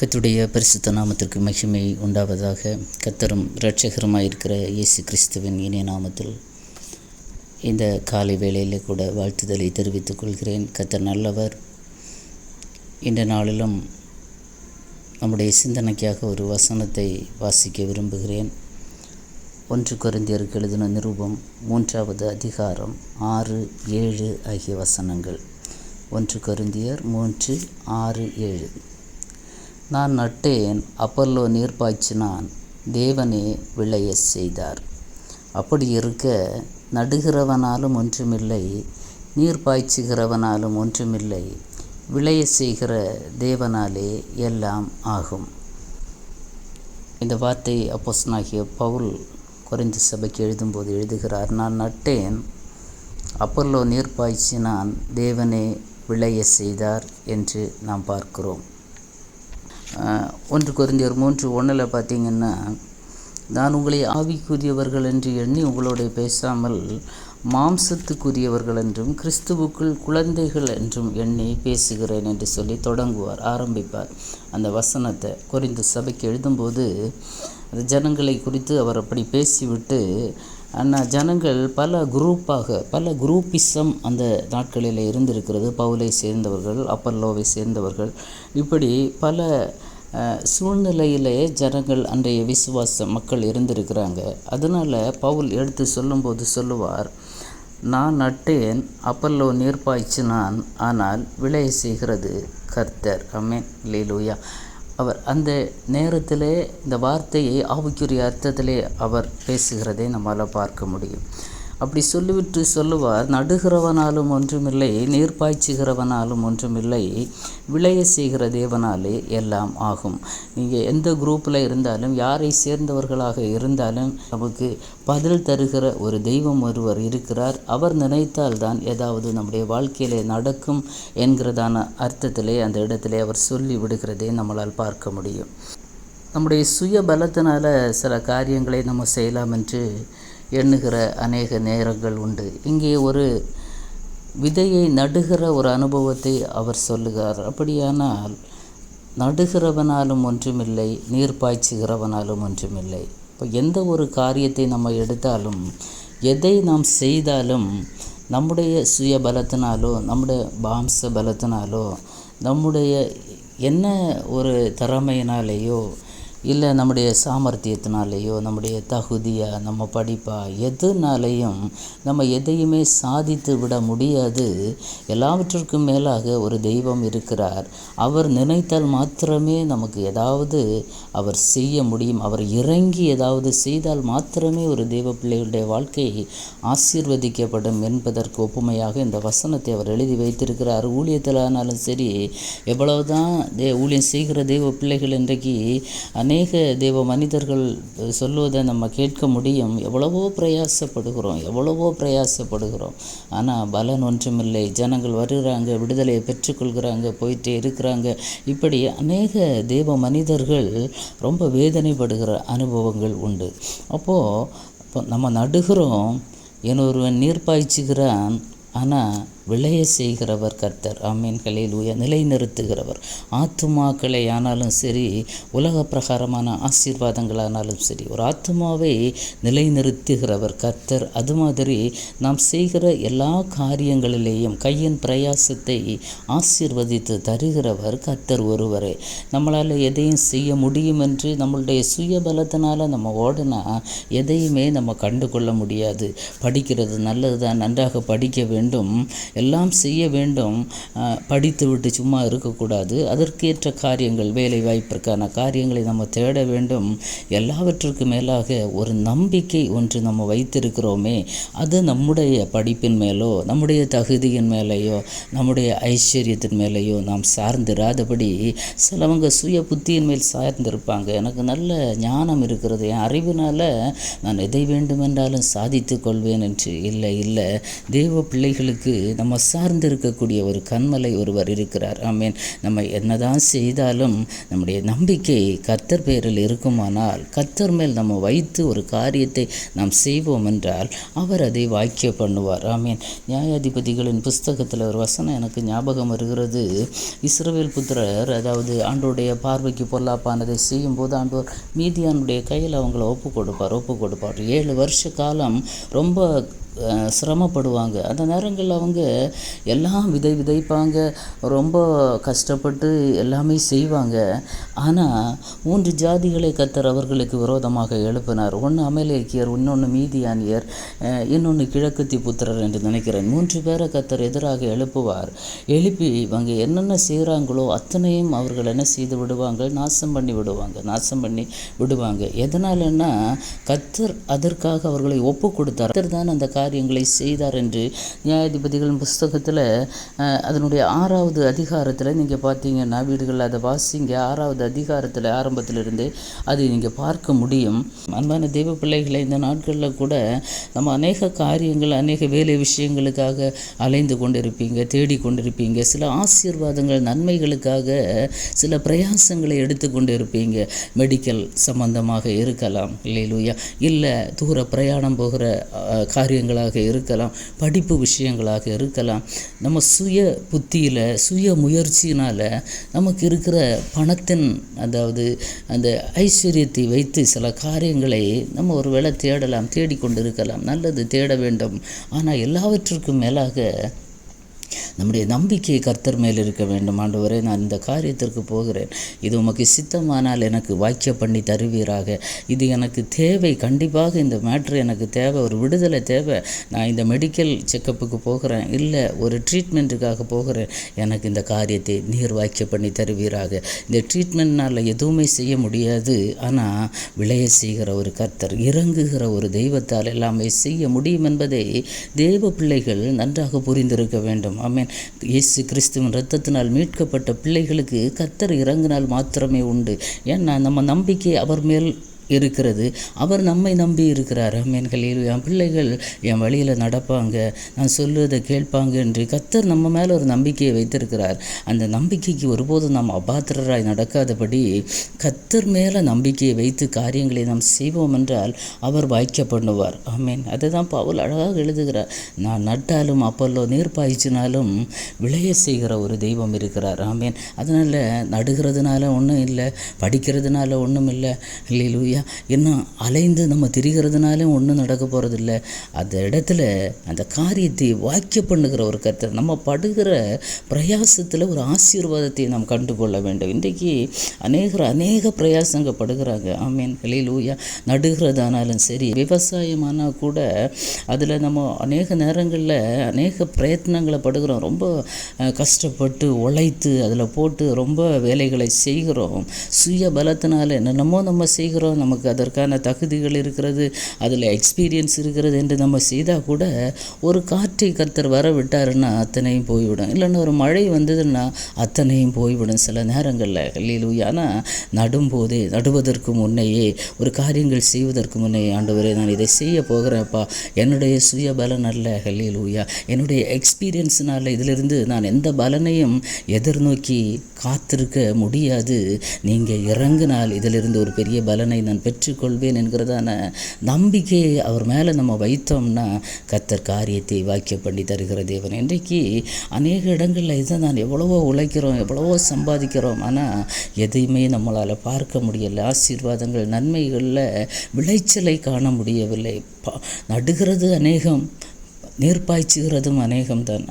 கத்துடைய பரிசுத்த நாமத்திற்கு மகிமை உண்டாவதாக கத்தரும் இரட்சகருமாய் இருக்கிற இயேசு கிறிஸ்துவின் இணைய நாமத்தில் இந்த காலை வேளையில் கூட வாழ்த்துதலை தெரிவித்துக் கொள்கிறேன். கத்தர் நல்லவர். இந்த நாளிலும் நம்முடைய சிந்தனைக்காக ஒரு வசனத்தை வாசிக்க விரும்புகிறேன். ஒன்று குறைந்தியருக்கு எழுதின நிருபம் மூன்றாவது அதிகாரம் ஆறு ஏழு ஆகிய வசனங்கள். ஒன்று கருந்தியர் மூன்று ஆறு ஏழு. நான் நட்டேன் அப்பல்லோ நீர் பாய்ச்சினான் தேவனே விளைய செய்தார். அப்படி இருக்க நடுகிறவனாலும் ஒன்றுமில்லை நீர் பாய்ச்சுகிறவனாலும் ஒன்றுமில்லை விளைய செய்கிற தேவனாலே எல்லாம் ஆகும். இந்த வார்த்தை அப்போஸ்தலனாகிய பவுல் குறைந்த சபைக்கு எழுதும்போது எழுதுகிறார் நான் நட்டேன் அப்பல்லோ நீர் பாய்ச்சினான் தேவனே விளைய செய்தார் என்று நாம் பார்க்கிறோம். ஒன்று குறைந்தர் மூன்று ஒன்றில் பார்த்தீங்கன்னா நான் உங்களை ஆவிக்குரியவர்கள் என்று எண்ணி உங்களோட பேசாமல் மாம்சத்துக்குரியவர்கள் என்றும் கிறிஸ்துவுக்குள் குழந்தைகள் என்றும் எண்ணி பேசுகிறேன் என்று சொல்லி தொடங்குவார் ஆரம்பிப்பார். அந்த வசனத்தை குறைந்த சபைக்கு எழுதும்போது அந்த ஜனங்களை குறித்து அவர் அப்படி பேசிவிட்டு ஆனால் ஜனங்கள் பல குரூப்பாக பல குரூப்பிசம் அந்த நாட்களில் இருந்திருக்கிறது. பவுலை சேர்ந்தவர்கள் அப்பல்லோவை சேர்ந்தவர்கள். இப்படி பல சூழ்நிலையிலே ஜனங்கள் அன்றைய விசுவாச மக்கள் இருந்திருக்கிறாங்க. அதனால் பவுல் எடுத்து சொல்லும்போது சொல்லுவார் நான் நட்டேன் அப்பல்லோ நீர் பாய்ச்சினான் ஆனால் விளைய செய்கிறது கர்த்தர். அமேன் லீலூயா அவர் அந்த நேரத்திலே இந்த வார்த்தையை ஆவிக்குரிய அர்த்தத்திலே அவர் பேசுகிறதை நம்மால் பார்க்க முடியும். அப்படி சொல்லிவிட்டு சொல்லுவார் நடுகிறவனாலும் ஒன்றுமில்லை நீர் பாய்ச்சுகிறவனாலும் ஒன்றுமில்லை விளைய செய்கிற தேவனாலே எல்லாம் ஆகும். நீங்கள் எந்த குரூப்பில் இருந்தாலும் யாரை சேர்ந்தவர்களாக இருந்தாலும் நமக்கு பதில் தருகிற ஒரு தெய்வம் ஒருவர் இருக்கிறார். அவர் நினைத்தால் தான் ஏதாவது நம்முடைய வாழ்க்கையிலே நடக்கும் என்கிறதான அர்த்தத்திலே அந்த இடத்திலே அவர் சொல்லி விடுகிறதை நம்மளால் பார்க்க முடியும். நம்முடைய சுய பலத்தினால சில காரியங்களை நம்ம செய்யலாம் என்று எண்ணுகிற அநேக நேரங்கள் உண்டு. இங்கே ஒரு விதையை நடுகிற ஒரு அனுபவத்தை அவர் சொல்லுகிறார். அப்படியானால் நடுகிறவனாலும் ஒன்றுமில்லை நீர் பாய்ச்சுகிறவனாலும் ஒன்றுமில்லை. இப்போ எந்த ஒரு காரியத்தை நம்ம எடுத்தாலும் எதை நாம் செய்தாலும் நம்முடைய சுய பலத்தினாலோ நம்முடைய பாம்ச பலத்தினாலோ நம்முடைய என்ன ஒரு திறமையினாலேயோ இல்லை நம்முடைய சாமர்த்தியத்தினாலேயோ நம்முடைய தகுதியாக நம்ம படிப்பாக எதுனாலையும் நம்ம எதையுமே சாதித்து விட முடியாது. எல்லாவற்றிற்கும் மேலாக ஒரு தெய்வம் இருக்கிறார். அவர் நினைத்தால் மாத்திரமே நமக்கு ஏதாவது அவர் செய்ய முடியும். அவர் இறங்கி ஏதாவது செய்தால் மாத்திரமே ஒரு தெய்வ பிள்ளைகளுடைய வாழ்க்கை ஆசீர்வதிக்கப்படும் என்பதற்கு ஒப்புமையாக இந்த வசனத்தை அவர் எழுதி வைத்திருக்கிறார். ஊழியத்தில் ஆனாலும் சரி எவ்வளவுதான் தே ஊழியம் செய்கிற தெய்வ பிள்ளைகள் இன்றைக்கு அநேக தெய்வ மனிதர்கள் சொல்லுவதை நம்ம கேட்க முடியும். எவ்வளவோ பிரயாசப்படுகிறோம் எவ்வளவோ பிரயாசப்படுகிறோம். ஆனால் பலன் ஒன்றுமில்லை. ஜனங்கள் வருகிறாங்க விடுதலையை பெற்றுக்கொள்கிறாங்க போயிட்டே இருக்கிறாங்க. இப்படி அநேக தெய்வ மனிதர்கள் ரொம்ப வேதனைப்படுகிற அனுபவங்கள் உண்டு. அப்போது இப்போ நம்ம நடுகிறோம். என் ஒருவன் நீர் பாய்ச்சுகிறான் ஆனால் விளைய செய்கிறவர் கர்த்தர். ஆமீன். கலையிலூய நிலைநிறுத்துகிறவர். ஆத்துமாக்களை ஆனாலும் சரி உலக பிரகாரமான ஆசீர்வாதங்களானாலும் சரி ஒரு ஆத்மாவை நிலைநிறுத்துகிறவர் கர்த்தர். அது மாதிரி நாம் செய்கிற எல்லா காரியங்களிலேயும் கையின் பிரயாசத்தை ஆசீர்வதித்து தருகிறவர் கர்த்தர் ஒருவரே. நம்மளால் எதையும் செய்ய முடியும் என்று நம்மளுடைய சுய பலத்தினால் நம்ம ஓடினா எதையுமே நம்ம கண்டு கொள்ள முடியாது. படிக்கிறது நல்லது தான் நன்றாக படிக்க வேண்டும். எல்லாம் செய்ய வேண்டும். படித்து விட்டு சும்மா இருக்கக்கூடாது. அதற்கேற்ற காரியங்கள் வேலை வாய்ப்பிற்கான காரியங்களை நம்ம தேட வேண்டும். எல்லாவற்றுக்கும் மேலாக ஒரு நம்பிக்கை ஒன்று நம்ம வைத்திருக்கிறோமே அது நம்முடைய படிப்பின் மேலோ நம்முடைய தகுதியின் மேலேயோ நம்முடைய ஐஸ்வர்யத்தின் மேலேயோ நாம் சார்ந்திராதபடி சிலவங்க சுய புத்தியின் மேல் சார்ந்திருப்பாங்க. எனக்கு நல்ல ஞானம் இருக்கிறது. என் அறிவினால் நான் எதை வேண்டுமென்றாலும் சாதித்து கொள்வேன் என்று. இல்லை இல்லை. தேவ பிள்ளைகளுக்கு நம்ம நம்ம சார்ந்து இருக்கக்கூடிய ஒரு கண்மலை ஒருவர் இருக்கிறார். ஆமேன். நம்ம என்னதான் செய்தாலும் நம்முடைய நம்பிக்கை கத்தர் பெயரில் இருக்குமானால் கத்தர் மேல் நம்ம வைத்து ஒரு காரியத்தை நாம் செய்வோம் என்றால் அவர் அதை வாக்கிய பண்ணுவார். ஆமேன். நியாயாதிபதிகளின் புஸ்தகத்தில் ஒரு வசனம் எனக்கு ஞாபகம் வருகிறது. இஸ்ரவேல் புத்திரர் அதாவது ஆண்டோடைய பார்வைக்கு பொல்லாப்பானதை செய்யும்போது ஆண்டோர் மீதியானுடைய கையில் அவங்கள ஒப்பு கொடுப்பார் ஒப்பு கொடுப்பார் ஏழு வருஷ காலம் ரொம்ப சிரமப்படுவாங்க. அந்த நேரங்களில் அவங்க எல்லாம் விதை விதைப்பாங்க. ரொம்ப கஷ்டப்பட்டு எல்லாமே செய்வாங்க. ஆனால் மூன்று ஜாதிகளை கத்தர் அவர்களுக்கு விரோதமாக எழுப்பினார். ஒன்று அமலேக்கியர் இன்னொன்று மீதியானியர் இன்னொன்று கிழக்குத்தி புத்திரர் என்று நினைக்கிறேன். மூன்று பேரை கத்தர் எதிராக எழுப்புவார். எழுப்பி இவங்க என்னென்ன செய்கிறாங்களோ அத்தனையும் அவர்கள் என்ன செய்து விடுவாங்க? நாசம் பண்ணி விடுவாங்க. நாசம் பண்ணி விடுவாங்க. எதனாலன்னா கத்தர் அதற்காக அவர்களை ஒப்பு கொடுத்தார். கத்தர் தான் அந்த காரியங்களை செய்தார் என்று நியாயாதிபதிகளின் புஸ்தகத்தில் அதனுடைய ஆறாவது அதிகாரத்தில் நீங்கள் பார்த்தீங்கன்னா வீடுகளில் அதை வாசிங்க. ஆறாவது அதிகாரத்தில் ஆரம்பத்திலிருந்து அது நீங்கள் பார்க்க முடியும். அன்பான தெய்வ பிள்ளைகளை இந்த நாட்களில் கூட நம்ம அநேக காரியங்கள் அநேக வேலை விஷயங்களுக்காக அலைந்து கொண்டிருப்பீங்க தேடிக்கொண்டிருப்பீங்க சில ஆசீர்வாதங்கள் நன்மைகளுக்காக சில பிரயாசங்களை எடுத்துக்கொண்டு இருப்பீங்க மெடிக்கல் சம்பந்தமாக இருக்கலாம். இல்லையிலூயா இல்லை தூர பிரயாணம் போகிற காரியங்கள் விஷயங்களாக இருக்கலாம் படிப்பு விஷயங்களாக இருக்கலாம். நம்ம சுய புத்தியில் சுய முயற்சியினால் நமக்கு இருக்கிற பணத்தின் அதாவது அந்த ஐஸ்வர்யத்தை வைத்து சில காரியங்களை நம்ம ஒரு வேளை தேடலாம் தேடிக்கொண்டு இருக்கலாம் நல்லது தேட வேண்டும். ஆனால் எல்லாவற்றிற்கும் மேலாக நம்முடைய நம்பிக்கை கர்த்தர் மேல் இருக்க வேண்டும். ஆண்டவரே நான் இந்த காரியத்திற்கு போகிறேன். இது உமக்கு சித்தமானால் எனக்கு வாக்கிய பண்ணி தருவீராக. இது எனக்கு தேவை. கண்டிப்பாக இந்த மேட்ரு எனக்கு தேவை. ஒரு விடுதலை தேவை. நான் இந்த மெடிக்கல் செக்கப்புக்கு போகிறேன். இல்லை ஒரு ட்ரீட்மெண்ட்டுக்காக போகிறேன். எனக்கு இந்த காரியத்தை நீர் வாக்கிய பண்ணி தருவீராக. இந்த ட்ரீட்மெண்ட்னால் எதுவுமே செய்ய முடியாது. ஆனால் விளைய செய்கிற ஒரு கர்த்தர் இறங்குகிற ஒரு தெய்வத்தால் எல்லாமே செய்ய முடியும் என்பதை தேவ பிள்ளைகள் நன்றாக புரிந்திருக்க வேண்டும். ஆமென். இயேசு கிறிஸ்துவின் ரத்தத்தினால் மீட்கப்பட்ட பிள்ளைகளுக்கு கத்தர் இறங்கினால் மாத்திரமே உண்டு. ஏன்னா நம்ம நம்பிக்கை அவர் மேல் இருக்கிறது. அவர் நம்மை நம்பி இருக்கிறார். ஆமேன்களில் என் பிள்ளைகள் என் வழியில் நடப்பாங்க. நான் சொல்லுவதை கேட்பாங்க என்று கத்தர் நம்ம மேலே ஒரு நம்பிக்கையை வைத்திருக்கிறார். அந்த நம்பிக்கைக்கு ஒருபோதும் நாம் அபாத்திரராய் நடக்காதபடி கத்தர் மேலே நம்பிக்கையை வைத்து காரியங்களை நாம் செய்வோம் என்றால் அவர் வாய்க்க பண்ணுவார். ஆமேன். அதை தான் பவுல் அழகாக எழுதுகிறார். நான் நட்டாலும் அப்பல்லோ நீர் பாய்ச்சினாலும் விளைய செய்கிற ஒரு தெய்வம் இருக்கிறார். ஆமேன். அதனால் நடுகிறதுனால ஒன்றும் இல்லை படிக்கிறதுனால ஒன்றும் இல்லை. இல்லையிலூயா இன்னும் அலைந்து நம்ம திரிகிறதுனால ஒன்றும் நடக்க போகிறதில்ல அந்த இடத்துல அந்த காரியத்தை வாக்கிய பண்ணுகிற ஒரு கர்த்தர் நம்ம படுகிற பிரயாசத்தில் ஒரு ஆசீர்வாதத்தை நாம் கண்டுகொள்ள வேண்டும். இன்றைக்கு அநேகர் அநேக பிரயாசங்க படுகிறாங்க. ஆமீன் லூயா நடுகிறதானாலும் சரி விவசாயமானால் கூட அதில் நம்ம அநேக நேரங்களில் அநேக பிரயத்னங்களை படுகிறோம். ரொம்ப கஷ்டப்பட்டு உழைத்து அதில் போட்டு ரொம்ப வேலைகளை செய்கிறோம். சுய பலத்தினால என்னென்னமோ நம்ம செய்கிறோம் நம்ம நமக்கு அதற்கான தகுதிகள் இருக்கிறது அதில் எக்ஸ்பீரியன்ஸ் இருக்கிறது என்று நம்ம செய்தால் கூட ஒரு காற்றை கர்த்தர் வர விட்டாருன்னா அத்தனையும் போய்விடும். இல்லைன்னா ஒரு மழை வந்ததுன்னா அத்தனையும் போய்விடும் சில நேரங்களில். இல்லையிலூயா நடும்போதே நடுவதற்கு முன்னையே ஒரு காரியங்கள் செய்வதற்கு முன்னையே ஆண்டவரே நான் இதை செய்ய போகிறேன்ப்பா என்னுடைய சுய பலன் அல்ல ஹல்லேலூயா. என்னுடைய எக்ஸ்பீரியன்ஸ்னால இதிலிருந்து நான் எந்த பலனையும் எதிர்நோக்கி காத்திருக்க முடியாது. நீங்கள் இறங்கினால் இதிலிருந்து ஒரு பெரிய பலனை நான் பெற்றுக்கொள்வேன் என்கிறதான நம்பிக்கையை அவர் மேலே நம்ம வைத்தோம்னா கத்தர் காரியத்தை வாக்கிய பண்ணி தருகிற தேவன். இன்றைக்கு அநேக இடங்களில் இதை நான் எவ்வளவோ உழைக்கிறோம் எவ்வளவோ சம்பாதிக்கிறோம். ஆனால் எதையுமே நம்மளால் பார்க்க முடியலை. ஆசீர்வாதங்கள் நன்மைகளில் விளைச்சலை காண முடியவில்லை. நடுகிறது அநேகம். நீர் பாய்ச்சுகிறதும் அநேகம் தான்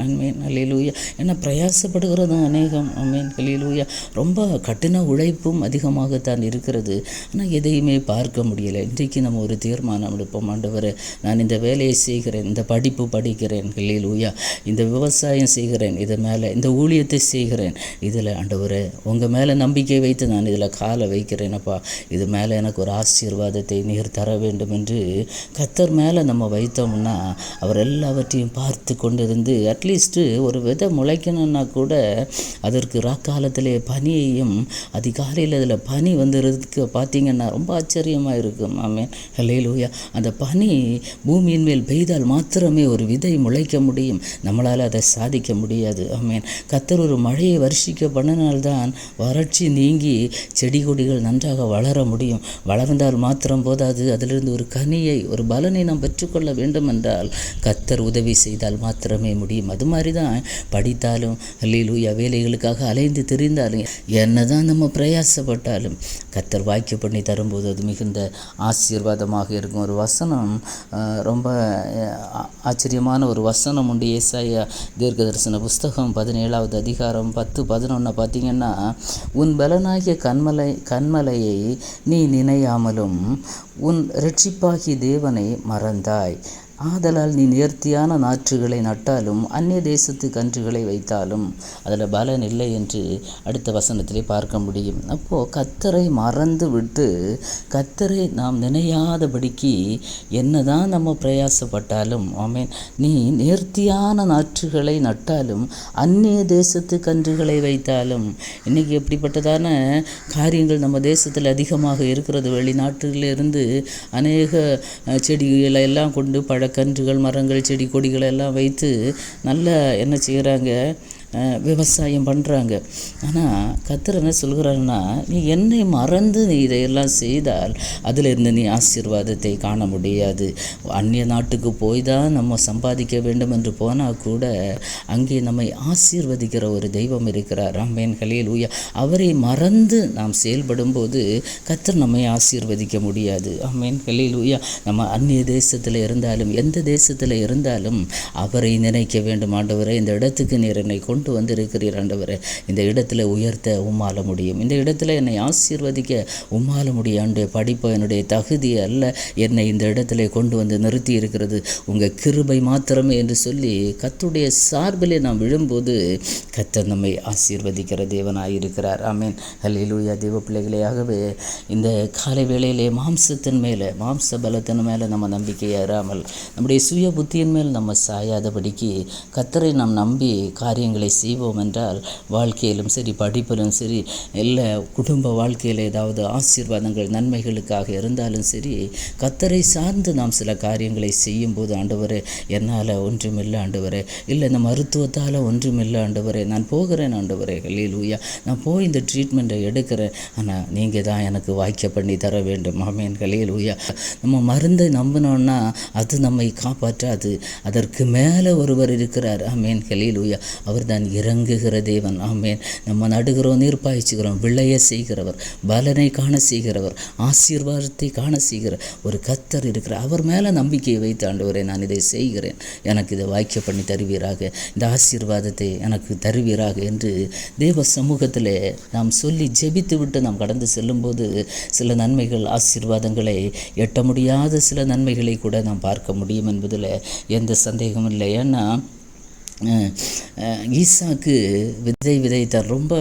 அலிலூயா ஏன்னா பிரயாசப்படுகிறதும் அநேகம். அமேன் அலிலூயா ரொம்ப கடின உழைப்பும் அதிகமாகத்தான் இருக்கிறது. ஆனால் எதையுமே பார்க்க முடியலை. இன்றைக்கு நம்ம ஒரு தீர்மானம் எடுப்போம். ஆண்டவர் நான் இந்த வேலையை செய்கிறேன். இந்த படிப்பு படிக்கிறேன். அலிலூயா இந்த விவசாயம் செய்கிறேன். இது மேலே இந்த ஊழியத்தை செய்கிறேன். இதில் ஆண்டவர் உங்கள் மேலே நம்பிக்கை வைத்து நான் இதில் காலை வைக்கிறேனப்பா இது மேலே எனக்கு ஒரு ஆசீர்வாதத்தை நீர் தர வேண்டும் என்று கத்தர் மேலே நம்ம வைத்தோம்னா அவர் எல்லா எல்லாவற்றையும் பார்த்து கொண்டிருந்து அட்லீஸ்ட்டு ஒரு விதை முளைக்கணும்னா கூட அதற்கு ராக்காலத்திலே பனியையும் அதிகாலையில் அதில் பனி வந்துடுறதுக்கு பார்த்தீங்கன்னா ரொம்ப ஆச்சரியமாக இருக்கும். ஆமேன். ஹலேலூயா அந்த பனி பூமியின் மேல் பெய்தால் மாத்திரமே ஒரு விதை முளைக்க முடியும். நம்மளால் அதை சாதிக்க முடியாது. ஆமேன். கத்தர் ஒரு மழையை வருஷிக்க பண்ணினால்தான் வறட்சி நீங்கி செடி கொடிகள் நன்றாக வளர முடியும். வளர்ந்தால் மாத்திரம் போதாது. அதிலிருந்து ஒரு கனியை ஒரு பலனை நாம் பெற்றுக்கொள்ள வேண்டும் என்றால் கத்தர் உதவி செய்தால் மாத்திரமே முடியும். அது மாதிரி தான் படித்தாலும் லீலூயா வேலைகளுக்காக அலைந்து திரிந்தாலும் என்னதான் நம்ம பிரயாசப்பட்டாலும் கத்தர் வாய்க்கு பண்ணி தரும்போது அது மிகுந்த ஆசீர்வாதமாக இருக்கும். ஒரு வசனம் ரொம்ப ஆச்சரியமான ஒரு வசனம் உண்டு. ஏசாயா தீர்க்க தரிசன புஸ்தகம் பதினேழாவது அதிகாரம் பத்து பதினொன்று பார்த்தீங்கன்னா உன் பலனாகிய கண்மலை கண்மலையை நீ நினையாமலும் உன் ரட்சிப்பாகி தேவனை மறந்தாய். ஆதலால் நீ நேர்த்தியான நாற்றுகளை நட்டாலும் அந்நிய தேசத்து கன்றுகளை வைத்தாலும் அதில் பலன் இல்லை என்று அடுத்த வசனத்திலே பார்க்க முடியும். அப்போது கத்தரை மறந்து விட்டு கத்தரை நாம் நினையாதபடிக்கு என்னதான் நம்ம பிரயாசப்பட்டாலும் ஆமேன் நீ நேர்த்தியான நாற்றுகளை நட்டாலும் அந்நிய தேசத்து கன்றுகளை வைத்தாலும் இன்றைக்கி எப்படிப்பட்டதான காரியங்கள் நம்ம தேசத்தில் அதிகமாக இருக்கிறது. வெளிநாட்டிலிருந்து அநேக செடிகளை எல்லாம் கொண்டு பழ கன்றுகள் மரங்கள் செடி கொடிகள் எல்லாம் வைத்து நல்ல என்ன செய்கிறாங்க விவசாயம் பண்ணுறாங்க ஆனால் கத்தர் என்ன சொல்கிறாருன்னா நீ என்னை மறந்து நீ இதையெல்லாம் செய்தால் அதிலிருந்து நீ ஆசீர்வாதத்தை காண முடியாது. அந்நிய நாட்டுக்கு போய் தான் நம்ம சம்பாதிக்க வேண்டும் என்று போனால் கூட அங்கே நம்மை ஆசீர்வதிக்கிற ஒரு தெய்வம் இருக்கிறார். ராமேன் கலியல் ஊயா அவரை மறந்து நாம் செயல்படும்போது கத்தர் நம்மை ஆசீர்வதிக்க முடியாது. ஆமேன். கலியல் ஊயா நம்ம அந்நிய தேசத்தில் இருந்தாலும் எந்த தேசத்தில் இருந்தாலும் அவரை நினைக்க வேண்டும். ஆண்டவரை இந்த இடத்துக்கு நீர் என்னை கொண்டு வந்திருக்கிறீர் ஆண்டவரே. இந்த இடத்துல உயர்த்த உம்மால முடியும். இந்த இடத்துல என்னை ஆசீர்வதிக்க உம்மால முடியும். என்னுடைய படிப்பு என்னுடைய தகுதி அல்ல. என்னை இந்த இடத்துல கொண்டு வந்து நிறுத்தி இருக்கிறது. உங்கள் கிருபை மாத்திரமே என்று சொல்லி கத்துடைய சார்பிலே நாம் விழும்போது கத்தர் நம்மை ஆசீர்வதிக்கிற தேவனாக இருக்கிறார் ஆமீன். ஹல்லேலூயா. தேவ பிள்ளைகளையாகவே இந்த காலை வேளையிலே மாம்சத்தின் மேலே மாம்ச பலத்தின் மேலே நம்ம நம்பிக்கை ஏறாமல் நம்முடைய சுய புத்தியின் மேல் நம்ம சாயாதபடிக்கு கத்தரை நாம் நம்பி காரியங்களை செய்வோம் என்றால் வாழ்க்கையிலும் சரி படிப்பிலும் சரி இல்லை குடும்ப வாழ்க்கையில் ஏதாவது ஆசீர்வாதங்கள் நன்மைகளுக்காக இருந்தாலும் சரி கத்தரை சார்ந்து நாம் சில காரியங்களை செய்யும்போது ஆண்டவர் என்னால் ஒன்றுமில்லை ஆண்டவர். இல்லை இந்த மருத்துவத்தால் ஒன்றுமில்லை ஆண்டவரே. நான் போகிறேன் ஆண்டவரே. லூயா நான் போய் இந்த ட்ரீட்மெண்ட்டை எடுக்கிறேன். ஆனால் நீங்கள் தான் எனக்கு வாய்க்க பண்ணி தர வேண்டும். ஆமேன். லூயா நம்ம மருந்தை நம்பினோன்னா அது நம்மை காப்பாற்றாது. அதற்கு மேலே ஒருவர் இருக்கிறார். ஆமேன். லூயா அவர் தான் இறங்குகிற தேவன். ஆமேன். நம்ம நடுகிறோம் நீர் பாய்ச்சுகிறோம் விளைய செய்கிறவர் பலனை காண செய்கிறவர் ஆசீர்வாதத்தை காண செய்கிற ஒரு கத்தர் இருக்கிறார் அவர் மேலே நம்பிக்கையை வைத்து ஆண்டவரே நான் இதை செய்கிறேன். எனக்கு இதை வாக்கிய பண்ணி தருவீராக. இந்த ஆசீர்வாதத்தை எனக்கு தருவீராக என்று தேவ சமூகத்தில் நாம் சொல்லி ஜெபித்து விட்டு நாம் கடந்து செல்லும்போது சில நன்மைகள் ஆசீர்வாதங்களை எட்ட முடியாத சில நன்மைகளை கூட நாம் பார்க்க முடியும் என்பதில் எந்த சந்தேகமும் இல்லை. ஏன்னா ஈசாக்கு விதை விதைத்தான். ரொம்ப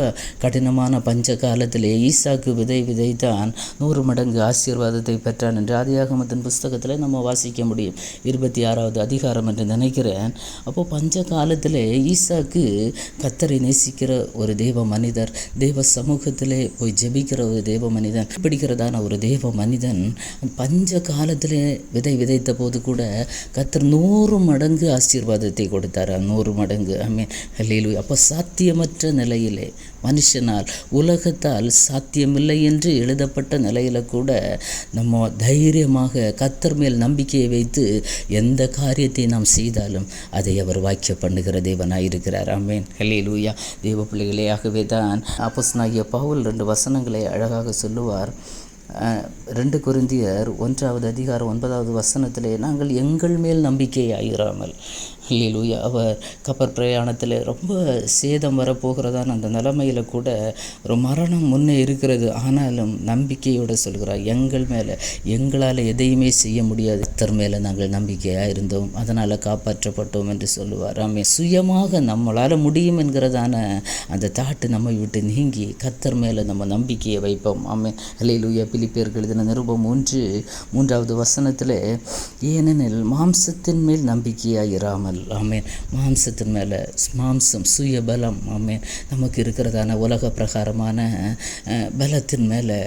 கடினமான பஞ்ச காலத்திலே ஈசாக்கு விதை விதைத்தான். நூறு மடங்கு ஆசீர்வாதத்தை பெற்றான் என்று ஆதியாகமத்தின் புஸ்தகத்தில் நம்ம வாசிக்க முடியும். இருபத்தி ஆறாவது அதிகாரம் என்று நினைக்கிறேன். அப்போது பஞ்ச காலத்திலே ஈசாக்கு கத்தரை நேசிக்கிற ஒரு தெய்வ மனிதர் தெய்வ சமூகத்திலே போய் ஜெபிக்கிற ஒரு தெய்வ மனிதன் பிடிக்கிறதான ஒரு தெய்வ மனிதன் பஞ்ச காலத்திலே விதை விதைத்த போது கூட கத்தர் நூறு மடங்கு ஆசீர்வாதத்தை கொடுத்தார். நூறு மடங்கு. ஐ மீன் அப்போ சாத்தியமற்ற நிலையிலே மனுஷனால் உலகத்தால் சாத்தியமில்லை என்று எழுதப்பட்ட நிலையில் கூட நம்ம தைரியமாக கத்தர் மேல் நம்பிக்கையை வைத்து எந்த காரியத்தை நாம் செய்தாலும் அதை அவர் வாக்கிய பண்ணுகிற தேவனாக இருக்கிறார் ஆமேன். ஹல்லேலூயா. தேவ பிள்ளைகளே ஆகவே தான் அப்போஸ்தலனாகிய பவுல் ரெண்டு வசனங்களை அழகாக சொல்லுவார். ரெண்டு குருந்தியர் ஒன்றாவது அதிகாரம் ஒன்பதாவது வசனத்திலே நாங்கள் எங்கள் மேல் நம்பிக்கை லூயா அவர் கப்பர் பிரயாணத்தில் ரொம்ப சேதம் வரப்போகிறதான அந்த நிலைமையில் கூட ஒரு மரணம் முன்னே இருக்கிறது. ஆனாலும் நம்பிக்கையோடு சொல்கிறார் எங்கள் மேலே எங்களால் எதையுமே செய்ய முடியாது. கத்தர் மேலே நாங்கள் நம்பிக்கையாக இருந்தோம். அதனால் காப்பாற்றப்பட்டோம் என்று சொல்லுவார். ஆமே சுயமாக நம்மளால் முடியும் என்கிறதான அந்த தாட்டு நம்மை விட்டு நீங்கி கத்தர் மேலே நம்ம நம்பிக்கையை வைப்போம். ஆமே ஹல்லேலூயா. பிலிப்பியர்கள் எழுதின நிருபம் மூன்று மூன்றாவது வசனத்தில் ஏனெனில் மாம்சத்தின் மேல் நம்பிக்கையாக இராமல் ஆமேன். மாம்சத்தின் மேலே மாம்சம் சுய பலம் ஆமேன். நமக்கு இருக்கிறதான உலக பிரகாரமான பலத்தின் மேலே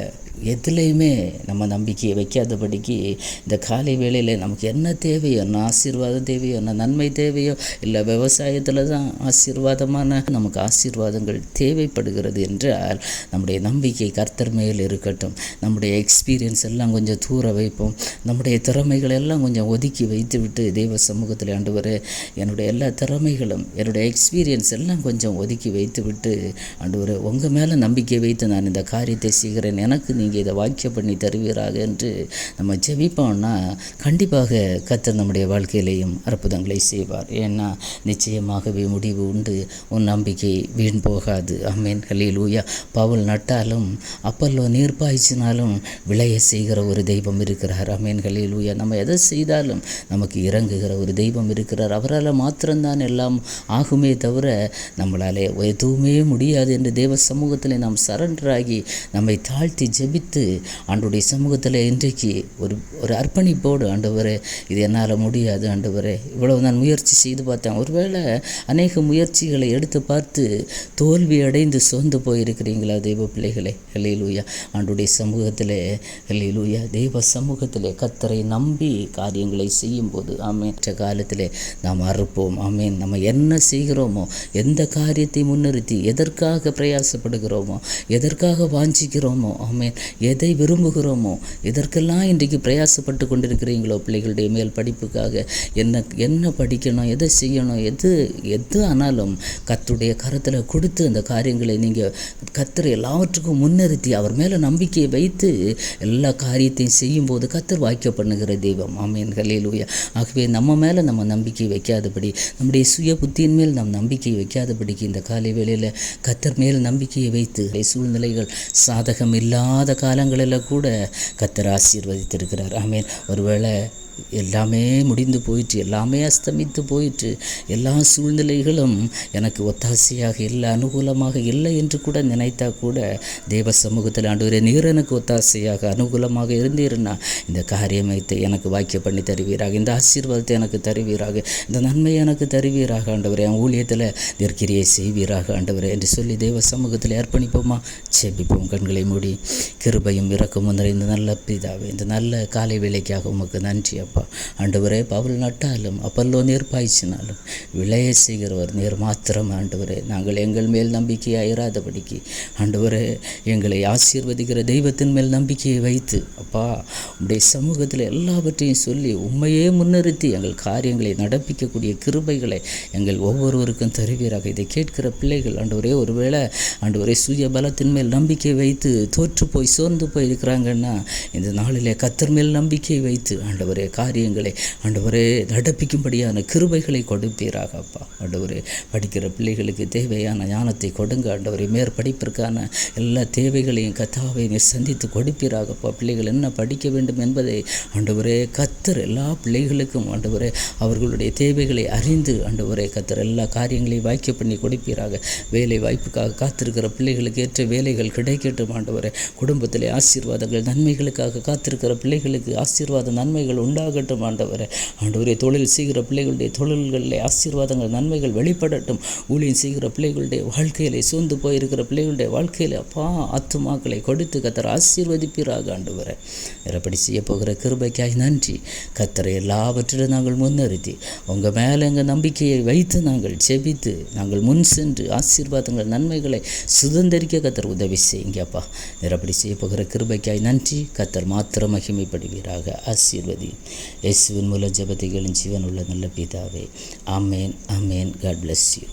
எதுலேயுமே நம்ம நம்பிக்கையை வைக்காதபடிக்கு இந்த காலை வேளையில் நமக்கு என்ன தேவையோ என்ன ஆசீர்வாதம் தேவையோ என்ன நன்மை தேவையோ இல்லை விவசாயத்தில் தான் ஆசீர்வாதமான நமக்கு ஆசீர்வாதங்கள் தேவைப்படுகிறது என்றால் நம்முடைய நம்பிக்கை கர்த்தர் மேல் இருக்கட்டும். நம்முடைய எக்ஸ்பீரியன்ஸ் எல்லாம் கொஞ்சம் தூர வைப்போம். நம்முடைய திறமைகள் எல்லாம் கொஞ்சம் ஒதுக்கி வைத்துவிட்டு தெய்வ சமூகத்தில் ஆண்டவர் என்னுடைய எல்லா திறமைகளும் என்னுடைய எக்ஸ்பீரியன்ஸ் எல்லாம் கொஞ்சம் ஒதுக்கி வைத்துவிட்டு ஆண்டவர் உங்கள் மேலே நம்பிக்கை வைத்து நான் இந்த காரியத்தை செய்கிறேன். எனக்கு நீங்கள் இதை வாக்கியம் பண்ணி தருவீராக என்று நம்ம ஜெபிப்போம்னா கண்டிப்பாக கத்தர் நம்முடைய வாழ்க்கையிலையும் அற்புதங்களை செய்வார். ஏன்னா நிச்சயமாகவே முடிவு உண்டு. உன் நம்பிக்கை வீண் போகாது. அம்மேன் ஹல்லேலூயா பவுல் நட்டாலும் அப்பல்லோ நீர் பாய்ச்சினாலும் விளைய செய்கிற ஒரு தெய்வம் இருக்கிறார். அம்மேன் ஹல்லேலூயா நம்ம எதை செய்தாலும் நமக்கு இறங்குகிற ஒரு தெய்வம் இருக்கிறார். அவரால் மாத்திரம்தான் எல்லாம் ஆகுமே தவிர நம்மளாலே எதுவுமே முடியாது என்று தேவ சமூகத்தில் நாம் சரண்டராகி நம்மை தாழ்த்தி ஜெபி ஜெபித்து ஆண்டுடைய சமூகத்தில் இன்றைக்கு ஒரு ஒரு அர்ப்பணிப்போடு ஆண்டவரே இது என்னால் முடியாது ஆண்டவரே. இவ்வளவு நான் முயற்சி செய்து பார்த்தேன். ஒருவேளை அநேக முயற்சிகளை எடுத்து பார்த்து தோல்வி அடைந்து சோர்ந்து போயிருக்கிறீங்களா தெய்வ பிள்ளைகளே? ஹல்லேலூயா. ஆண்டுடைய சமூகத்தில் ஹல்லேலூயா. தெய்வ சமூகத்தில் கத்தரை நம்பி காரியங்களை செய்யும்போது ஆமேற்ற காலத்தில் நாம் அறுப்போம். ஆமேன். நம்ம என்ன செய்கிறோமோ எந்த காரியத்தை முன்னிறுத்தி எதற்காக பிரயாசப்படுகிறோமோ எதற்காக வாஞ்சிக்கிறோமோ ஆமேன். எதை விரும்புகிறோமோ எதற்கெல்லாம் இன்றைக்கு பிரயாசப்பட்டு கொண்டிருக்கிறீங்களோ பிள்ளைகளுடைய மேல் படிப்புக்காக என்ன என்ன படிக்கணும் எதை செய்யணும் எது எது ஆனாலும் கத்துடைய கருத்தில் கொடுத்து அந்த காரியங்களை நீங்கள் கத்தர் எல்லாவற்றுக்கும் முன்னிறுத்தி அவர் மேலே நம்பிக்கையை வைத்து எல்லா காரியத்தையும் செய்யும்போது கத்தர் வாய்க்க பண்ணுகிற தெய்வம். ஆமீன். ஹல்லேலூயா ஆகவே நம்ம மேலே நம்ம நம்பிக்கை வைக்காதபடி நம்முடைய சுய புத்தியின் மேல் நம் நம்பிக்கை வைக்காதபடிக்கு இந்த காலை வேளையில் கத்தர் மேல் நம்பிக்கையை வைத்து சூழ்நிலைகள் சாதகம் இல்லாத காலங்களில் கூட கத்தர் ஆசீர்வதித்திருக்கிறார். ஆமீன். ஒருவேளை எல்லாமே முடிந்து போயிற்று எல்லாமே அஸ்தமித்து போயிற்று. எல்லா சூழ்நிலைகளும் எனக்கு ஒத்தாசையாக இல்லை அனுகூலமாக இல்லை என்று கூட நினைத்தா கூட தேவ சமூகத்தில் ஆண்டு நீர் எனக்கு ஒத்தாசையாக அனுகூலமாக இருந்தீர்னா இந்த காரியமயத்தை எனக்கு வாக்கிய பண்ணி தருவீராக இந்த ஆசீர்வாதத்தை எனக்கு தருவீராக இந்த நன்மை எனக்கு தருவீராக ஆண்டவரே என் ஊழியத்தில் நிற்கிரியை செய்வீராக ஆண்டவரே என்று சொல்லி தேவ சமூகத்தில் அர்ப்பணிப்போமா? செபிப்போம் கண்களை மூடி கிருபையும் இரக்கமும் நிறைந்த நல்ல பிதாவே இந்த நல்ல காலை வேலைக்காக உமக்கு நன்றி அப்பா. ஆண்டவரே பவுல் நட்டாலும் அப்பல்லோ நீர் பாய்ச்சினாலும் விளைய செய்கிறவர் நீர் மாத்திரம் ஆண்டவரே. நாங்கள் எங்கள் மேல் நம்பிக்கையாக இராதபடிக்கு ஆண்டவரே எங்களை ஆசீர்வதிக்கிற தெய்வத்தின் மேல் நம்பிக்கையை வைத்து அப்பா உடைய சமூகத்தில் எல்லாவற்றையும் சொல்லி உண்மையே முன்னிறுத்தி எங்கள் காரியங்களை நடப்பிக்கக்கூடிய கிருபைகளை எங்கள் ஒவ்வொருவருக்கும் தருவீராக. இதை கேட்கிற பிள்ளைகள் ஆண்டவரே ஒருவேளை ஆண்டவரே சுய பலத்தின் மேல் நம்பிக்கை வைத்து தோற்று போய் சோர்ந்து போய் இருக்கிறாங்கன்னா இந்த நாளிலே கத்தர் மேல் நம்பிக்கை வைத்து ஆண்டவரே காரியங்களை ஆண்டவரே நடப்பிக்கும்படியான கிருபைகளை கொடுப்பீராக அப்பா. ஆண்டவரே படிக்கிற பிள்ளைகளுக்கு தேவையான ஞானத்தை கொடுங்க. ஆண்டவரே மேற்படிப்பிற்கான எல்லா தேவைகளையும் கத்தாவை நீர் சந்தித்து கொடுப்பீராகப்பா பிள்ளைகள் என்ன படிக்க வேண்டும் என்பதை ஆண்டவரே கத்தர் எல்லா பிள்ளைகளுக்கும் ஆண்டவரே அவர்களுடைய தேவைகளை அறிந்து ஆண்டவரே கத்தர் எல்லா காரியங்களையும் வாய்க்க பண்ணி கொடுப்பீராக. வேலை வாய்ப்புக்காக காத்திருக்கிற பிள்ளைகளுக்கு ஏற்ற வேலைகள் கிடைக்கட்டும் ஆண்டவரே. குடும்பத்திலே ஆசீர்வாதங்கள் நன்மைகளுக்காக காத்திருக்கிற பிள்ளைகளுக்கு ஆசீர்வாத நன்மைகள் உண்டாகட்டும் ஆண்டவரே. ஆண்டவரே தொழில் செய்கிற பிள்ளைகளுடைய தொழில்களிலே ஆசீர்வாதங்கள் நன்மைகள் வெளிப்படட்டும். ஊழியம் செய்கிற பிள்ளைகளுடைய வாழ்க்கையிலே சூழ்ந்து போயிருக்கிற பிள்ளைகளுடைய வாழ்க்கையில் அப்பா ஆத்துமாக்களை கொடுத்து கத்தர் ஆசீர்வதிப்பீராக ஆண்டவரே. இறப்படி செய்ய போகிற கிருபைக்காய் நன்றி. கத்தரை எல்லாவற்றிலும் நாங்கள் முன்னிறுத்தி உங்கள் மேலே எங்கள் நம்பிக்கையை வைத்து நாங்கள் செபித்து நாங்கள் முன் சென்று ஆசீர்வாதங்கள் நன்மைகளை சுதந்திரிக்க கத்தர் உதவி செய்யுங்கப்பா நிறப்படி செய்ய போகிற கிருபைக்காய் நன்றி. கத்தர் மாத்திர மகிமைப்படுவீராக. ஆசீர்வதி. இயேசுவின் மூலம் ஜெபத்தைகளின் ஜீவன் உள்ள நல்ல பிதாவே ஆமேன் ஆமேன் காட் bless யூ